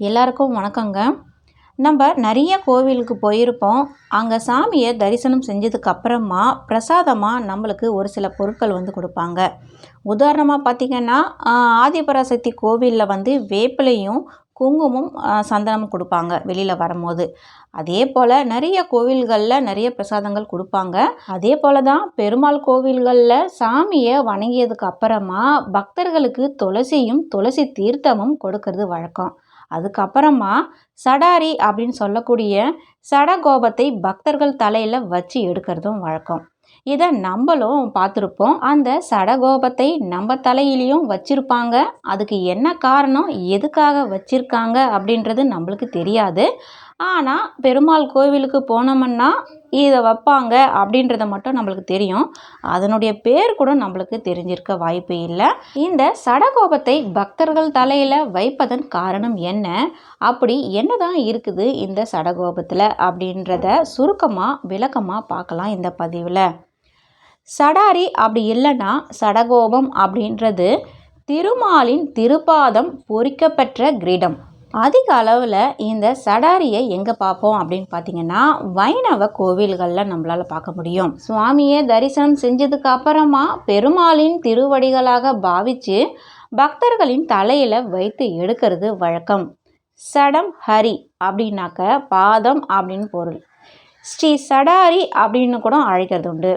எல்லாருக்கும் வணக்கங்க. நம்ம நிறைய கோவிலுக்கு போயிருப்போம். அங்கே சாமியை தரிசனம் செஞ்சதுக்கு அப்புறமா பிரசாதமாக நம்மளுக்கு ஒரு சில பொருட்கள் வந்து கொடுப்பாங்க. உதாரணமாக பார்த்திங்கன்னா ஆதிபராசக்தி கோவிலில் வந்து வேப்பிலையும் குங்குமம் சந்தனமும் கொடுப்பாங்க வெளியில் வரும்போது. அதே போல் நிறைய கோவில்களில் நிறைய பிரசாதங்கள் கொடுப்பாங்க. அதே போல் தான் பெருமாள் கோவில்களில் சாமியை வணங்கியதுக்கு அப்புறமா பக்தர்களுக்கு துளசியும் துளசி தீர்த்தமும் கொடுக்கறது வழக்கம். அதுக்கப்புறமா சடாரி அப்படின்னு சொல்லக்கூடிய சடகோபத்தை பக்தர்கள் தலையில் வச்சு எடுக்கிறதும் வழக்கம். இதை நம்மளும் பார்த்துருப்போம் அந்த சடகோபத்தை நம்ம தலையிலையும் வச்சுருப்பாங்க. அதுக்கு என்ன காரணம்? எதுக்காக வச்சுருக்காங்க? அப்படின்றது நம்மளுக்கு தெரியாது. ஆனால் பெருமாள் கோவிலுக்கு போனோம்னா இதை வைப்பாங்க அப்படின்றத மட்டும் நம்மளுக்கு தெரியும். அதனுடைய பேர் கூட நம்மளுக்கு தெரிஞ்சிருக்க வாய்ப்பு இல்லை. இந்த சடகோபத்தை பக்தர்கள் தலையில் வைப்பதன் காரணம் என்ன? அப்படி என்ன தான் இருக்குது இந்த சடகோபத்தில் அப்படின்றத சுருக்கமாக விளக்கமாக பார்க்கலாம் இந்த பதிவில். சடாரி அப்படி இல்லைன்னா சடகோபம் அப்படின்றது திருமாலின் திருப்பாதம் பொறிக்கப்பெற்ற கிரீடம். அதிக அளவில் இந்த சடாரியை எங்கே பார்ப்போம் அப்படின்னு பார்த்தீங்கன்னா வைணவ கோவில்களில் நம்மளால் பார்க்க முடியும். சுவாமியை தரிசனம் செஞ்சதுக்கு அப்புறமா பெருமாளின் திருவடிகளாக பாவித்து பக்தர்களின் தலையில் வைத்து எடுக்கிறது வழக்கம். சடம் ஹரி அப்படின்னாக்க பாதம் அப்படின்னு பொருள். ஸ்ரீ சடாரி அப்படின்னு கூட அழைக்கிறது உண்டு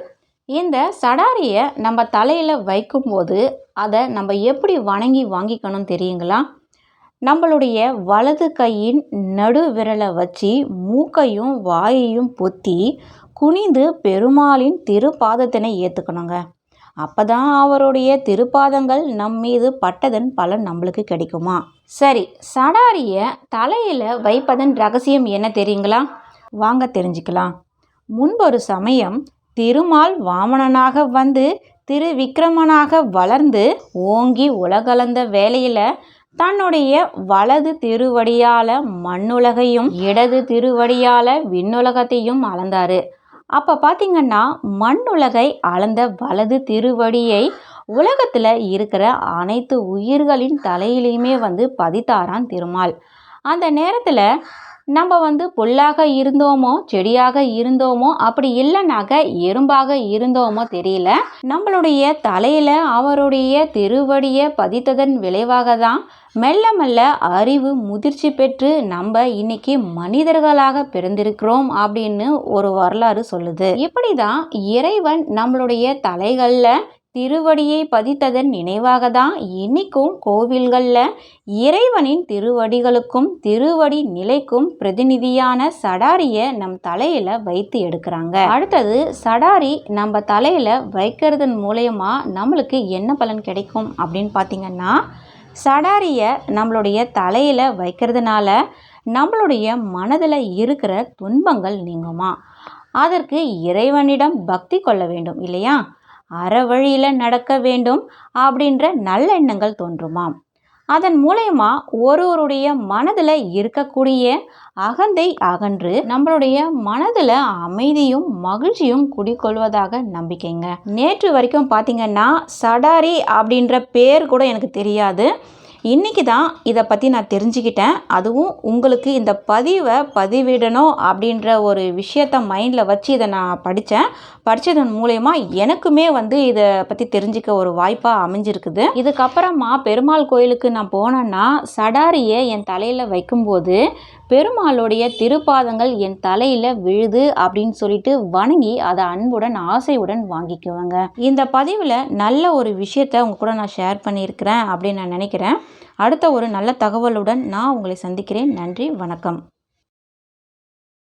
இந்த சடாரியை நம்ம தலையில் வைக்கும்போது அதை நம்ம எப்படி வணங்கி வாங்கிக்கணும் தெரியுங்களா? நம்மளுடைய வலது கையின் நடு விரலை வச்சு மூக்கையும் வாயையும் பொத்தி குனிந்து பெருமாளின் திருப்பாதத்தினை ஏற்றுக்கணுங்க அப்போ தான் அவருடைய திருப்பாதங்கள் நம் மீது பட்டதன் பலன் நம்மளுக்கு கிடைக்குமா? சரி சடாரியை தலையில் வைப்பதன் ரகசியம் என்ன தெரியுங்களா? வாங்க தெரிஞ்சுக்கலாம். முன்பொரு சமயம் திருமால் வாமனனாக வந்து திரு விக்ரமனாக வளர்ந்து ஓங்கி உலகளந்த வேலையில் தன்னுடைய வலது திருவடியால மண்ணுலகையும் இடது திருவடியால விண்ணுலகத்தையும் அளந்தார். அப்போ பார்த்திங்கன்னா மண்ணுலகை அளந்த வலது திருவடியை உலகத்தில் இருக்கிற அனைத்து உயிர்களின் தலையிலையுமே வந்து பதித்தாரான் திருமால். அந்த நேரத்தில் நம்ம வந்து புல்லாக இருந்தோமோ செடியாக இருந்தோமோ அப்படி இல்லைனாக்க எறும்பாக இருந்தோமோ தெரியல. நம்மளுடைய தலையில் அவருடைய திருவடியை பதித்ததன் விளைவாக தான் மெல்ல மெல்ல அறிவு முதிர்ச்சி பெற்று நம்ம இன்னைக்கு மனிதர்களாக பிறந்திருக்கிறோம் அப்படின்னு ஒரு வரலாறு சொல்லுது. இப்படி தான் இறைவன் நம்மளுடைய தலைகளில் திருவடியை பதித்ததன் நினைவாக தான் இன்னைக்கும் கோவில்களில் இறைவனின் திருவடிகளுக்கும் திருவடி நிலைக்கும் பிரதிநிதியான சடாரியை நம் தலையில் வைத்து எடுக்கிறாங்க. அடுத்தது சடாரி நம்ம தலையில் வைக்கிறதன் மூலயமா நம்மளுக்கு என்ன பலன் கிடைக்கும் அப்படின்னு பார்த்தீங்கன்னா சடாரியை நம்மளுடைய தலையில் வைக்கிறதுனால நம்மளுடைய மனதில் இருக்கிற துன்பங்கள் நீங்குமா? அதற்கு இறைவனிடம் பக்தி கொள்ள வேண்டும் இல்லையா? அறவழியில் நடக்க வேண்டும் அப்படின்ற நல்லெண்ணங்கள் தோன்றுமாம். அதன் மூலயமா ஒருவருடைய மனதில் இருக்கக்கூடிய அகந்தை அகன்று நம்மளுடைய மனதில் அமைதியும் மகிழ்ச்சியும் குடிக்கொள்வதாக நம்பிக்கைங்க. நேற்று வரைக்கும் பார்த்திங்கன்னா சடாரி அப்படின்ற பேர் கூட எனக்கு தெரியாது. இன்றைக்கி தான் இதை பற்றி நான் தெரிஞ்சுக்கிட்டேன். அதுவும் உங்களுக்கு இந்த பதிவை பதிவிடணும் அப்படின்ற ஒரு விஷயத்த மைண்டில் வச்சு இதை நான் படித்தேன். படித்ததன் மூலயமா எனக்குமே வந்து இதை பற்றி தெரிஞ்சுக்க ஒரு வாய்ப்பாக அமைஞ்சிருக்குது. இதுக்கப்புறமா பெருமாள் கோயிலுக்கு நான் போனேன்னா சடாரியை என் தலையில் வைக்கும்போது பெருமாளுடைய திருப்பாதங்கள் என் தலையில் விழுது அப்படின்னு சொல்லிட்டு வணங்கி அதை அன்புடன் ஆசையுடன் வாங்கிக்குவேங்க. இந்த பதிவில் நல்ல ஒரு விஷயத்த உங்க கூட நான் ஷேர் பண்ணியிருக்கிறேன் அப்படின்னு நான் நினைக்கிறேன். அடுத்த ஒரு நல்ல தகவலுடன் நான் உங்களை சந்திக்கிறேன். நன்றி வணக்கம்.